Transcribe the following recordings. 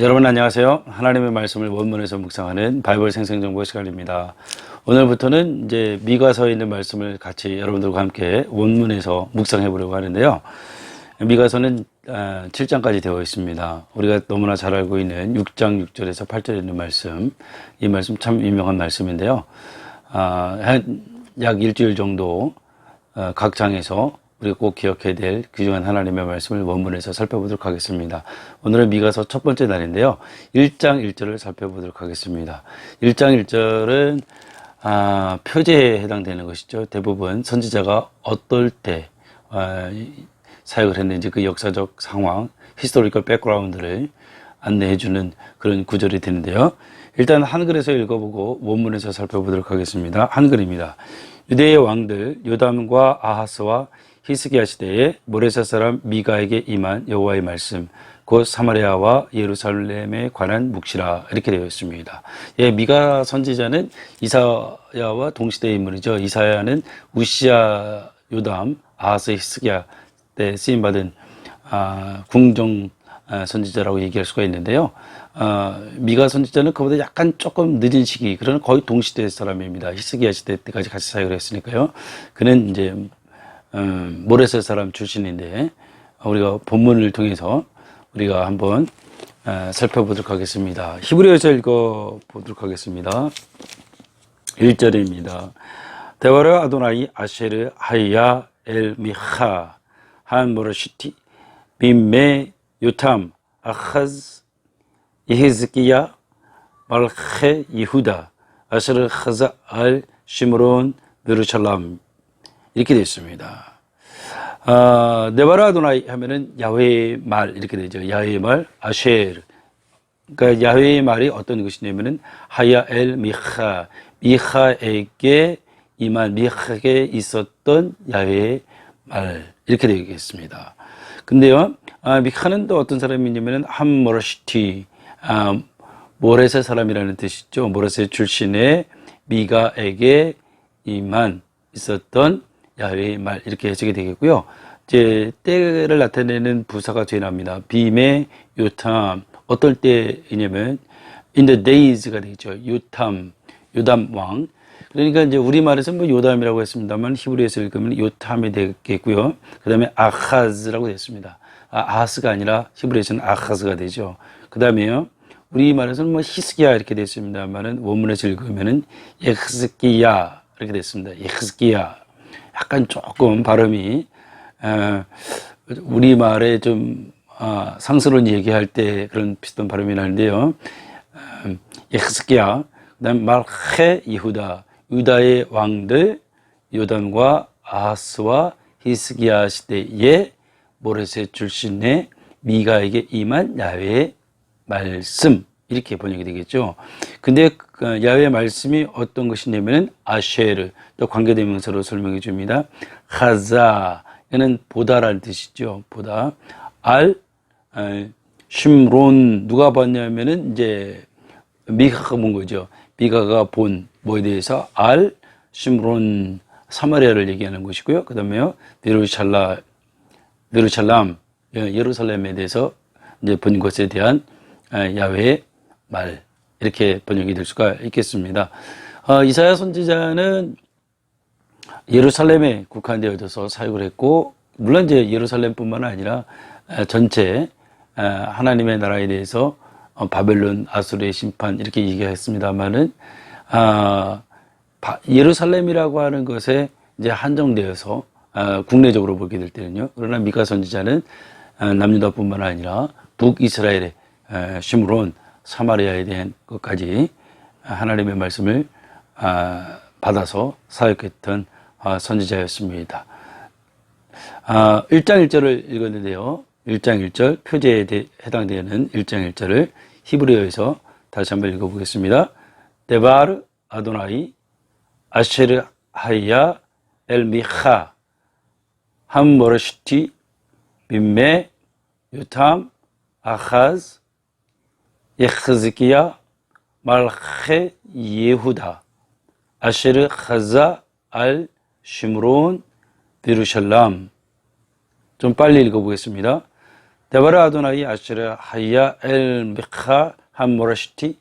여러분 안녕하세요. 하나님의 말씀을 원문에서 묵상하는 바이블 생생 정보 시간입니다. 오늘부터는 이제 미가서에 있는 말씀을 같이 여러분들과 함께 원문에서 묵상해 보려고 하는데요. 미가서는 7장까지 되어 있습니다. 우리가 너무나 잘 알고 있는 6장 6절에서 8절에 있는 말씀. 이 말씀 참 유명한 말씀인데요. 아, 한약 일주일 정도 어, 각 장에서 우리가 꼭 기억해야 될 귀중한 하나님의 말씀을 원문에서 살펴보도록 하겠습니다. 오늘은 미가서 첫 번째 날인데요. 1장 1절을 살펴보도록 하겠습니다. 1장 1절은 아, 표제에 해당되는 것이죠. 대부분 선지자가 어떨 때 아, 사역을 했는지 그 역사적 상황, 히스토리컬 백그라운드를 안내해주는 그런 구절이 되는데요. 일단 한글에서 읽어보고 원문에서 살펴보도록 하겠습니다. 한글입니다. 유대의 왕들 요담과 아하스와 히스기야 시대에 모레사 사람 미가에게 임한 여호와의 말씀 곧 사마리아와 예루살렘에 관한 묵시라 이렇게 되어 있습니다. 예, 미가 선지자는 이사야와 동시대 인물이죠. 이사야는 우시야 요담 아하스 히스기야 때 쓰임 받은 아, 궁정 아, 선지자라고 얘기할 수가 있는데요. 아, 미가 선지자는 그보다 약간 조금 늦은 시기, 그러나 거의 동시대 사람입니다. 히스기야 시대 때까지 같이 사역을 했으니까요. 그는 이제 음, 모레셋 사람 출신인데 우리가 본문을 통해서 우리가 한번 아, 살펴보도록 하겠습니다. 히브리어에서 읽어보도록 하겠습니다. 1절입니다. 대화르 아도나이 아쉐르 하이야 엘 미하 한 모르시티 빔메 요탐 아하즈 예헤즈기야 말헤 이후다 아스르 하자 알 시므론 베르샬람 이렇게 되어 있습니다. 아, 네바라 아도나이 하면은 야훼의 말 이렇게 되죠. 야훼의 말 아쉐르 그러니까 야훼의 말이 어떤 것이냐면은 하야 엘 미하 미하에게 이만 미하에게 있었던 야훼의 말 이렇게 되겠습니다. 근데요, 아, 미카는 또 어떤 사람이냐면은 함모르시티, 아, 모레세 사람이라는 뜻이죠. 모레세 출신의 미가에게 이만 있었던 야훼의 말 이렇게 해석이 되겠고요. 이제 때를 나타내는 부사가 죄납니다. 빔의 요탐 어떨 때이냐면 in the days가 되죠. 요탐 요담 왕 그러니까 이제 우리말에서 뭐 요담이라고 했습니다만 히브리에서 읽으면 요탐이 되겠고요. 그 다음에 아하즈라고 됐습니다. 아, 아하스가 아니라 히브리에서는 아하즈가 되죠. 그 다음에요. 우리말에서는 뭐 히스기야 이렇게 됐습니다만은 원문에서 읽으면은 예흐스기야 이렇게 됐습니다. 예흐스기야. 약간 조금 발음이 어, 우리 말에 좀 어, 상스러운 얘기할 때 그런 비슷한 발음이 나는데요. 어, 예흐스기야. 그다음 말헤 이후다. 유다의 왕들 요담과 아하스와 히스기야 시대에 모레셋 출신의 미가에게 임한 야훼의 말씀 이렇게 번역이 되겠죠. 근데 그 야훼의 말씀이 어떤 것이냐면은 아쉐르 또 관계대명사로 설명해 줍니다. 하자 이는 보다라는 뜻이죠. 보다 알 심론 누가 봤냐면은 이제 미가가 본 거죠. 미가가 본 뭐에 대해서 알 심론 사마리아를 얘기하는 것이고요. 그다음에요 베르샬라 베르샬람 예루살렘에 대해서 이제 본 것에 대한 야훼의 말 이렇게 번역이 될 수가 있겠습니다. 어, 이사야 선지자는 예루살렘에 국한되어져서 사역을 했고 물론 이제 예루살렘뿐만 아니라 전체 하나님의 나라에 대해서 어, 바벨론 아수르의 심판 이렇게 얘기했습니다만은 아, 예루살렘이라고 하는 것에 이제 한정되어서 아, 국내적으로 보게 될 때는요. 그러나 미카 선지자는 아, 남유다뿐만 아니라 북이스라엘의 아, 시므론 사마리아에 대한 것까지 하나님의 말씀을 아, 받아서 사역했던 아, 선지자였습니다. 아, 1장 1절을 읽었는데요. 1장 1절 표제에 해당되는 1장 1절을 히브리어에서 다시 한번 읽어보겠습니다. 데바르 아도나이 아쉐르 하이야 엘미하 함모르시티 빔메 유탐 아하즈 예흐즈기야 말헤 예후다 아쉐르 하자 알 시므론 비루샬람 좀 빨리 읽어보겠습니다. 데바라 아도나이 아시르 하야 엘 미카 한 모라시티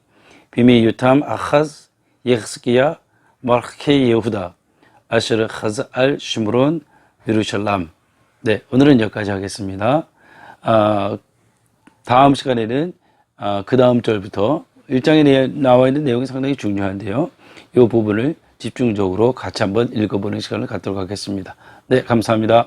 비미 유탐 아하즈 예흐스기야 마르케 예후다 아시르 하즈 알 시므론 예루살람 네 오늘은 여기까지 하겠습니다 아, 다음 시간에는 아, 그 다음 절부터 일장에 내- 나와 있는 내용이 상당히 중요한데요. 이 부분을 집중적으로 같이 한번 읽어보는 시간을 갖도록 하겠습니다. 네, 감사합니다.